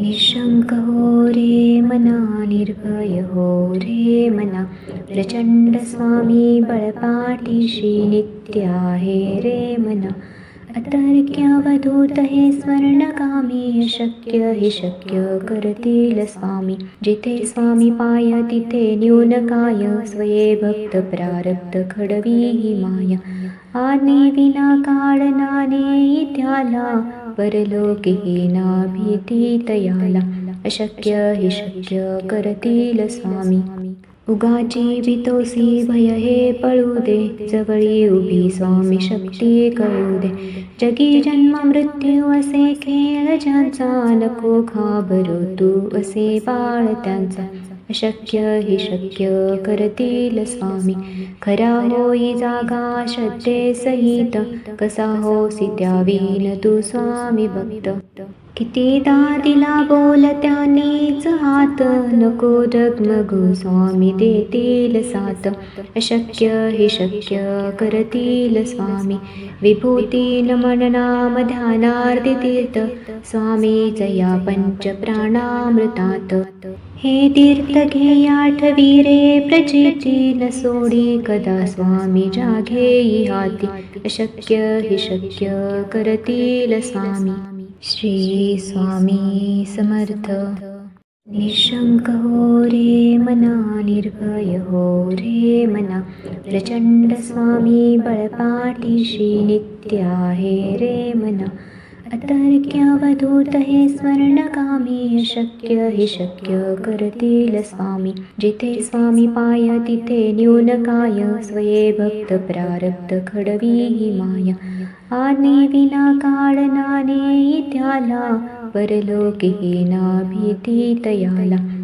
निशंक हो रे मना निर्भय हो रे मना प्रचंड स्वामी बळपाठीशी नित्य आहे रे मना। अतर्क्यवधूत हे स्वर्णकामी शक्य हि शक्य करतील स्वामी। जिथे स्वामी पाय तिथे न्यून काय स्वये भक्त प्रारब्ध खडवी ही माया। आने विना काळ नाने त्याला परलोकी भीती तयाला अशक्य हि शक्य करतील स्वामी. उगाची वितोसी भय हे पळू दे. जवळी उभी स्वामी शक्ती कळू दे. जगी जन्म मृत्यू असे खेळ ज्यांचा. नको घाबरू तू असे बाळ त्यांचा. अशक्य हि शक्य करतील स्वामी. खरा होई जागा श्रद्धे सहित कसा होसी त्यावीन तू स्वामी भक्त. कितीदा दिला बोल त्यानेच हात नको डगमगू स्वामी देतील सात अशक्य हि शक्य करतील स्वामी. विभूती नमन नाम ध्यानार्दी तीर्थ स्वामी जया पंच प्राणामृतात. हे तीर्थ घे आठवी रे प्रचिती न सोडी कदा स्वामी जाघे हाती अशक्य हि शक्य करतील स्वामी। श्री स्वामी समर्थ। निशंक हो रे मना निर्भय हो रे मना। प्रचंड स्वामी बळपाठीशी नित्या हे रे मना। अतर्क्यवधूत हे स्वर्णकामी शक्य हि शक्य करतील स्वामी. जिथे स्वामी पाय तिथे न्यून काय स्वये भक्त प्रारब्ध खडवी ही माया. आने विना काळ नाने त्याला परलोकी ना भीती तयाला.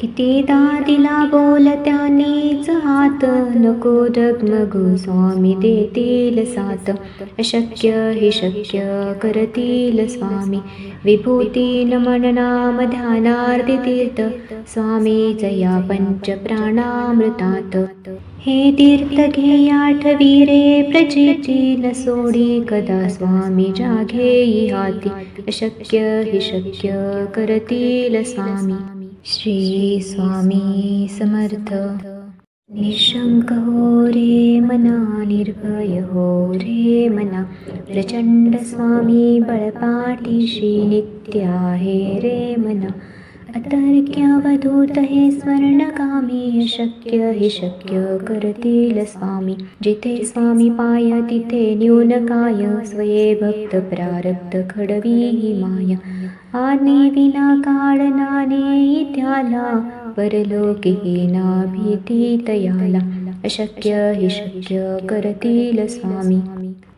कितीदा दिला बोल त्यानेच हात. नको डगमगू स्वामी देतील साथ. अशक्य हि शक्य करतील स्वामी. विभूती नमन नाम ध्यानार्दी तीर्थ. स्वामी जया पंच प्राणामृतात हे तीर्थ घे आठवी रे न सोडी कदा स्वामी जाघे हाती अशक्य हि शक्य करतील स्वामी. श्री स्वामी समर्थ। निशंक हो रे मना निर्भय हो रे मना। प्रचंड स्वामी पळपाटि श्री नित्या हे रे मना। अतर्क्यावधूत हे स्वर्णकामी शक्य हि शक्य करतील स्वामी. जिथे स्वामी पाय तिथे न्यून काय स्वये भक्त प्रारब्ध खडवी ही माया. आने विना काळ नाने त्याला परलोकी ना भीती तयाला. अशक्य हि शक्य करतील स्वामी.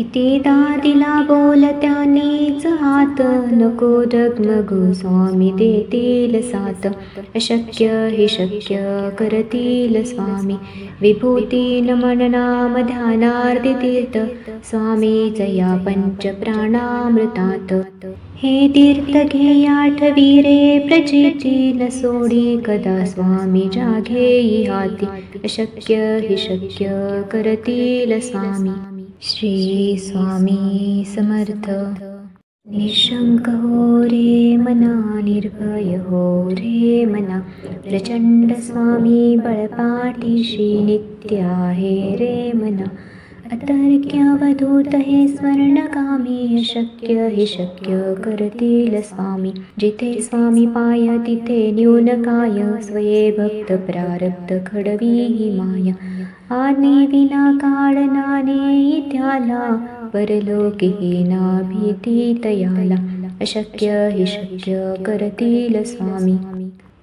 कितीदा दिला बोल त्यानेच हात. नको डगमगू स्वामी देतील साथ. अशक्य हि शक्य करतील स्वामी. विभूती नमन नाम तीर्थ. स्वामी जया पंच प्राणामृतात हे तीर्थ घे आठवी रे न सोडी कदा स्वामी जाघे हाती अशक्य हि शक्य करतील स्वामी. श्री स्वामी समर्थ. निशंक हो रे मना निर्भय हो रे मना. प्रचंड स्वामी बळपाठीशी नित्य आहे रे मना. अतर्क्यावधूत हे स्वर्णकामी शक्य हि शक्य करतील स्वामी. जिथे स्वामी पाय तिथे न्यूनकाय स्वये भक्त प्रारब्ध खडवी ही माया. आने विना काळ नाने निघाला परलोकी ना भीती तयाला. अशक्य हि शक्य करतील स्वामी.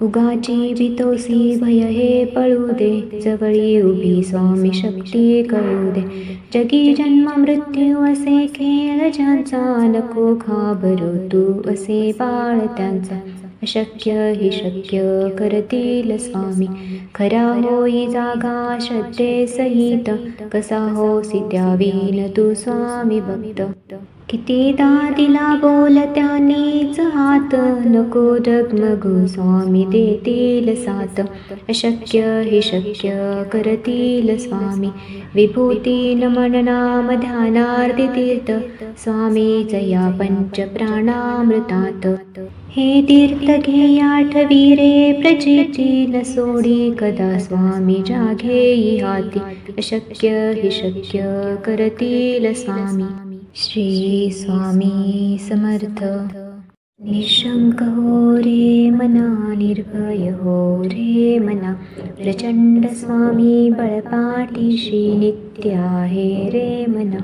उगाची भीतोसी भय हे पळू दे जवळी उभी स्वामी शक्ती कळू दे जगी जन्म मृत्यू असे खेळ ज्यांचा नको घाबरू तू असे बाळ त्यांचा। अशक्य हि शक्य करतील स्वामी। खरा होई जागा श्रद्धे सहित कसा हो त्या तू स्वामी भक्त। कितीदा दिला बोल त्यानेच हात. नको डगमगू स्वामी देतील सात अशक्य हि शक्य करतील स्वामी. विभूती नमन नाम ध्यानार्थ तीर्थ. स्वामी जया पंच प्राणामृतात. हे तीर्थ घे आठवी रे प्रचिती न सोडी. कदा स्वामी जाघे हाती. अशक्य हि शक्य करतील स्वामी. श्री स्वामी समर्थ. निशंक हो रे मना निर्भय हो रे मना. प्रचंड स्वामी बळपाठीशी नित्य आहे रे मना.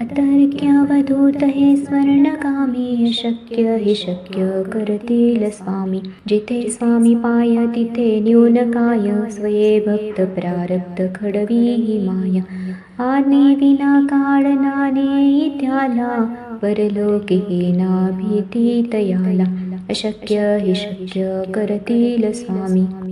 अतर्क्यावधूत हे स्वर्णकामी अशक्य हि शक्य करतील स्वामी. जिथे स्वामी पाय तिथे न्यून काय स्वये भक्त प्रारब्ध खडवी ही माया. आने विना काळ नाने त्याला परलोकी ना भीती तयाला. अशक्य हि शक्य करतील स्वामी.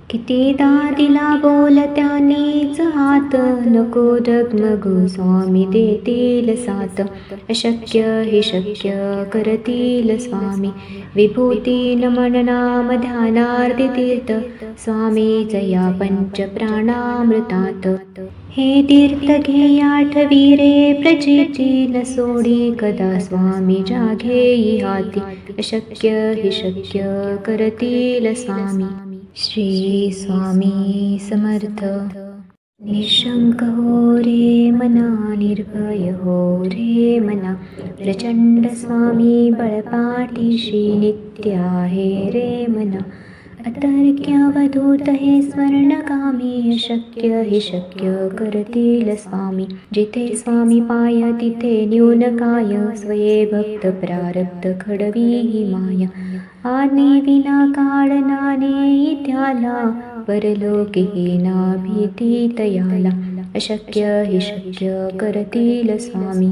कितीदा दिला बोल त्यानेच हात. नको डगमगू स्वामी देतील साथ. अशक्य हि शक्य करतील स्वामी. विभूती नमन नाम ध्यानार्थ तीर्थ. स्वामी जया पंच प्राणामृतात हे तीर्थ घे आठवी रे न सोडी कदा स्वामी जाघे हाती. अशक्य हि शक्य करतील स्वामी. श्री स्वामी समर्थ. निशंक हो रे मना निर्भय हो रे मना. प्रचंड स्वामी श्री नित्या हे रे मना. अतर्क्यावधूत हे स्वर्णकामी शक्य हि शक्य करतील स्वामी. जिथे स्वामी पाय तिथे न्यून काय स्वये भक्त प्रारब्ध खडवी ही माया. आने विना काळ नाने त्याला परलोकी ना भीती तयाला. अशक्य हि शक्य करतील स्वामी.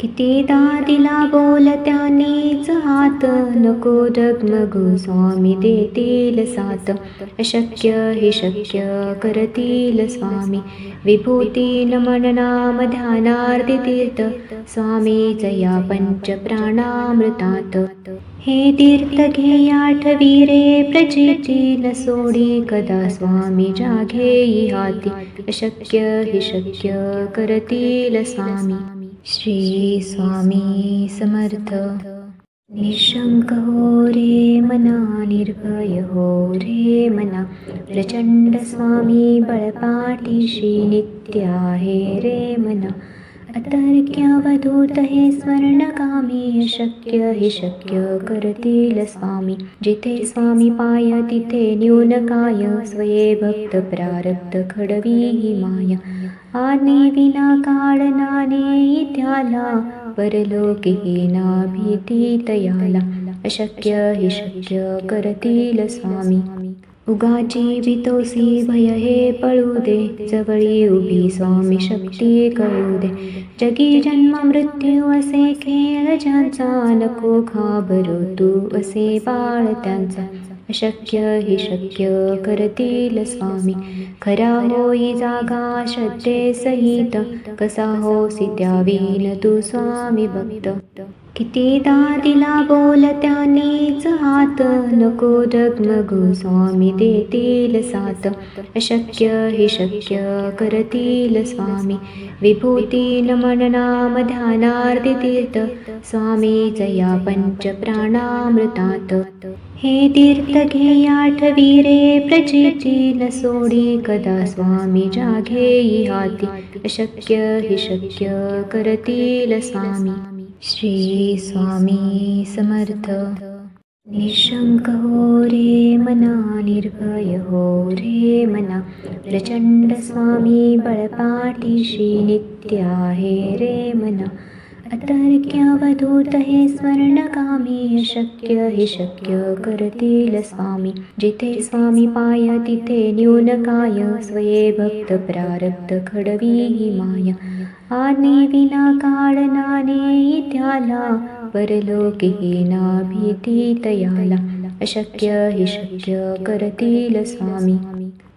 कितीदा दिला बोल त्यानेच हात नको डगमगू स्वामी देतील साथ. अशक्य हि शक्य करतील स्वामी. विभूती नमन नाम ध्यानार्थ तीर्थ. स्वामी जया पंच प्राणामृतात हे तीर्थ घे आठवी रे न सोडी कदा स्वामी जाघे हाती अशक्य हि शक्य करतील स्वामी. श्री स्वामी समर्थ. निशंक हो रे मना निर्भय हो रे मना. प्रचंड स्वामी बळपाठीशी नित्य आहे रे मना. अतर्क्यावधूत हे स्वर्णकामी शक्य हि शक्य करतील स्वामी. जिथे स्वामी पाय तिथे न्यून काय स्वये भक्त प्रारब्ध खडवी ही माया. आने विना काळनाने त्याला परलोकी ना भीती तयाला. अशक्य हि शक्य करतील स्वामी. उगाची भीतोसी भय हे पळू दे. जवळी उभी स्वामी शक्ती कळू दे. जगी जन्म मृत्यू असे खेळ ज्यांचा नको घाबरू तू असे बाळ त्यांचा. अशक्य हि शक्य करतील स्वामी. खरा होई जागा श्रद्धे सहित. कसा होसी त्यावीन तू स्वामी भक्त. कितीदा दिला बोल त्यानेच हात. नको डगमगू स्वामी देतील सात अशक्य हे शक्य करतील स्वामी. विभूती नमन नाम ध्यानार्थ तीर्थ स्वामी जया पंच प्राणामृतात. हे तीर्थ घे आठवी रे प्रचिती न सोडी कदा स्वामी जाघे हाती अशक्य हि शक्य करतील स्वामी। श्री स्वामी समर्थ। निशंक हो रे मना निर्भय हो रे मना। प्रचंड स्वामी बळपाठीशी नित्या हे रे मना। अतर्क्यावधूत हे स्वर्णकामी अशक्य हि शक्य करतील स्वामी। जिथे स्वामी पाय तिथे न्यून काय स्वये भक्त प्रारब्ध खडवी ही माया। आने विना काळ नाने त्याला परलोकी ना भीती तयाला। अशक्य हि शक्य करतील स्वामी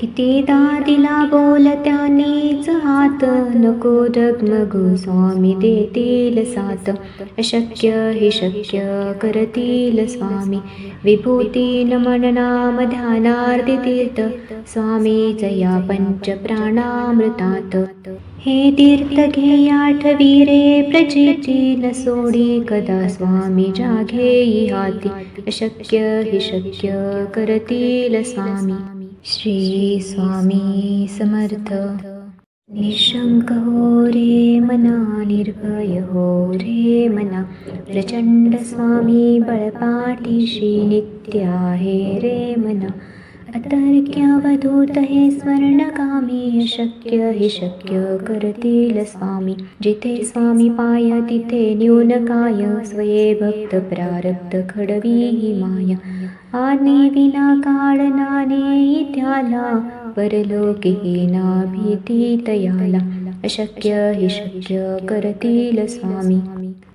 कितीदा दिला बोल त्यानेच हात. नको डगमगू स्वामी देतील साथ. अशक्य हि शक्य करतील स्वामी. विभूती नमन नाम ध्यानार्थ तीर्थ. स्वामी जया पंच प्राणामृतात हे तीर्थ घे आठवी रे प्रचिती न सोडी कदा स्वामी जाघे हाती. अशक्य हि शक्य करतील स्वामी. श्री स्वामी समर्थ। निशंक हो रे मना निर्भय हो रे मना। प्रचंड स्वामी पळपाटि श्री नित्या हे रे मना। अतर्क्यावधूत हे स्वर्णकामी शक्य हि शक्य करतील स्वामी. जिथे स्वामी पाय तिथे न्यून काय स्वये भक्त प्रारब्ध खडवी ही माया. आने विना काळ नाने त्याला परलोकी ना भीती तयाला. अशक्य हि शक्य करतील स्वामी.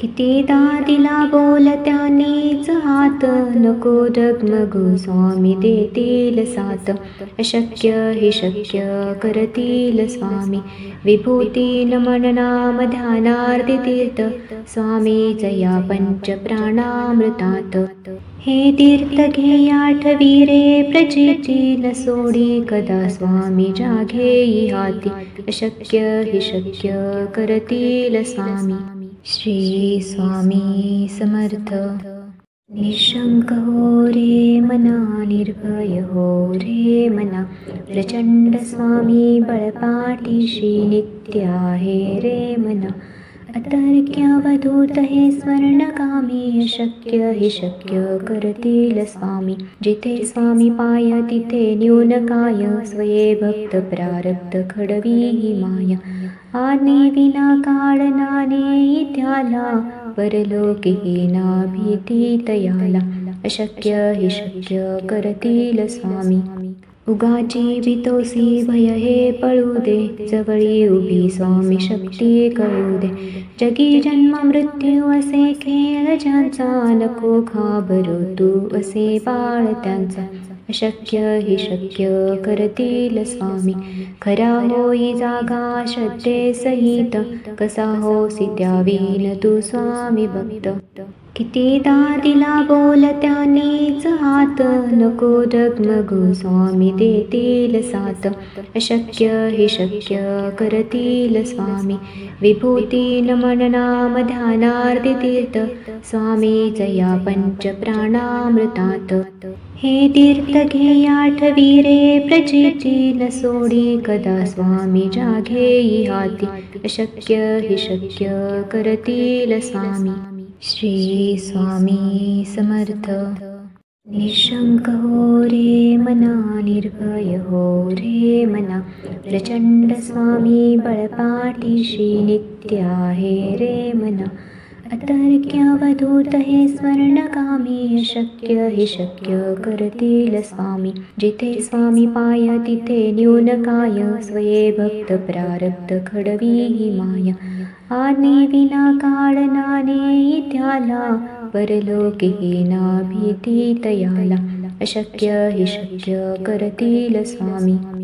कितीदा दिला बोल त्यानेच हात नको डगमगू स्वामी देतील साथ. अशक्य हि शक्य करतील स्वामी. विभूती नमन नाम ध्यानार्थ तीर्थ. स्वामी जया पंच प्राणामृतात हे तीर्थ घे आठवी रे न सोडी कदा स्वामी जाघे हाती अशक्य हि शक्य करतील स्वामी. श्री स्वामी समर्थ. निशंक हो रे मना निर्भय हो रे मना. प्रचंड स्वामी बळपाठीशी नित्य आहे रे मना. अतर्क्यावधूत हे स्वर्णकामी शक्य हि शक्य करतील स्वामी. जिथे स्वामी पाय तिथे न्यून काय स्वये भक्त प्रारब्ध खडवी ही माया आने विना काळ नाने त्याला परलोकी ना भीती तयाला अशक्य हि शक्य करतील स्वामी. उगाची भीतोसी भय हे पळू दे जवळी उभी स्वामी शक्ती कळू दे. जगी जन्म मृत्यू असे खेळ ज्यांचा नको घाबरू तू असे बाळ त्यांचा. अशक्य हि शक्य करतील स्वामी. खरा होई जागा श्रद्धे सहित कसा होसी त्यावीन तू स्वामी भक्त. कितीदा दिला बोल त्यानेच हात नको डगमगू स्वामी देतील सात अशक्य हे शक्य करतील स्वामी. विभूती नमन नाम ध्यानार्थ तीर्थ स्वामी जया पंच प्राणामृतात. हे तीर्थ घे आठवी रे प्रचिती न सोडी कदा स्वामी जाघे हाती अशक्य हि शक्य करतील स्वामी। श्री स्वामी समर्थ। निशंक हो रे मना निर्भय हो रे मना। प्रचंड स्वामी बळपाठीशी नित्य आहे रे मना अतर्क्यावधूत हे स्वर्णकामी शक्य हे शक्य करतील स्वामी. जिथे स्वामी पाय तिथे न्यून काय स्वये भक्त प्रारब्ध खडवी ही माया. आने विना काळ नाने त्याला परलोकी ना भीती तयाला. अशक्य हि शक्य करतील स्वामी.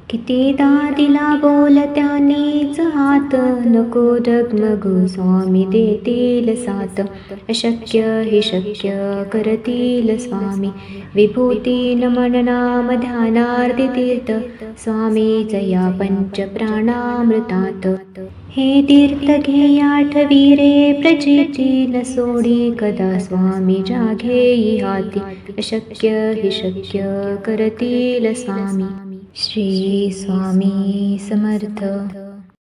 कितीदा दिला बोल त्यानेच हात. नको डगमगू स्वामी देतील साथ. अशक्य हे शक्य करतील स्वामी. विभूती नमन नाम ध्यानार्थ तीर्थ. स्वामी जया पंच प्राणामृतात हे तीर्थ घे आठवी रे प्रजेची न सोडी कदा स्वामी जाघे हाती अशक्य हि शक्य करतील स्वामी. श्री स्वामी समर्थ.